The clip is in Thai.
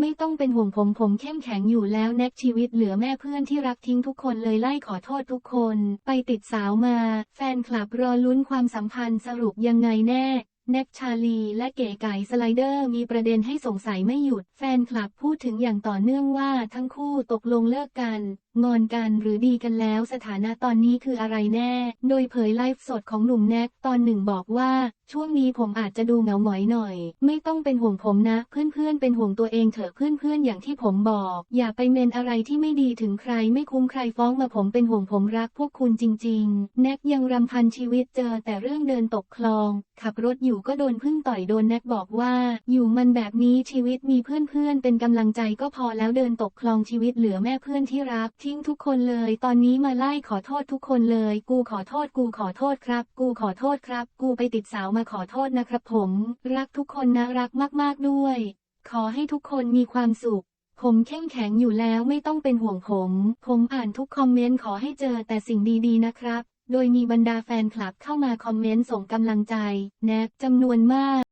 ไม่ต้องเป็นห่วงผมผมเข้มแข็งอยู่แล้วแน็กชีวิตเหลือแม่เพื่อนที่รักทิ้งทุกคนเลยไล่ขอโทษทุกคน ไปติดสาวมา แฟนคลับรอลุ้นความสัมพันธ์สรุปยังไงแน่ แน็กชาลี และเก๋ไก่สไลเดอร์มีประเด็นให้สงสัยไม่หยุด แฟนคลับพูดถึงอย่างต่อเนื่องว่าทั้งคู่ตกลงเลิกกัน งอนกันหรือดีกันแล้วสถานะตอนนี้คืออะไรแน่ โดยเผยไลฟ์สดของหนุ่มแน็กตอนหนึ่งบอกว่า ช่วงนี้ผมอาจจะดูเหงาหงอยหน่อย ไม่ต้องเป็นห่วงผมนะ เพื่อนๆ เป็นห่วงตัวเองเถอะเพื่อนๆ อย่างที่ผมบอก อย่าไปเมนอะไรที่ไม่ดีถึงใครไม่คุ้มใครฟ้องมาผมเป็นห่วงผมรักพวกคุณจริง ๆ แน็กยังรำพันชีวิตเจอแต่เรื่องเดินตกคลอง ขับรถอยู่ก็โดนพึ่งต่อยโดนแน็กบอกว่า อยู่มันแบบนี้ชีวิตมีเพื่อนๆ เป็นกำลังใจก็พอแล้วเดินตกคลองชีวิตเหลือแม่เพื่อนที่รัก ทิ้งทุกคนเลย ตอนนี้มาไล่ขอโทษทุกคนเลย กูขอโทษกูขอโทษครับ กูขอโทษครับ กูไปติดสาวมาขอโทษนะครับผม รักทุกคนนะรักมากๆด้วย ขอให้ทุกคนมีความสุขผมเข้มแข็งอยู่แล้วไม่ต้องเป็นห่วงผม ผมอ่านทุกคอมเมนต์ขอให้เจอแต่สิ่งดีๆนะครับ โดยมีบรรดาแฟนคลับเข้ามาคอมเมนต์ส่งกำลังใจ แนบจำนวนมาก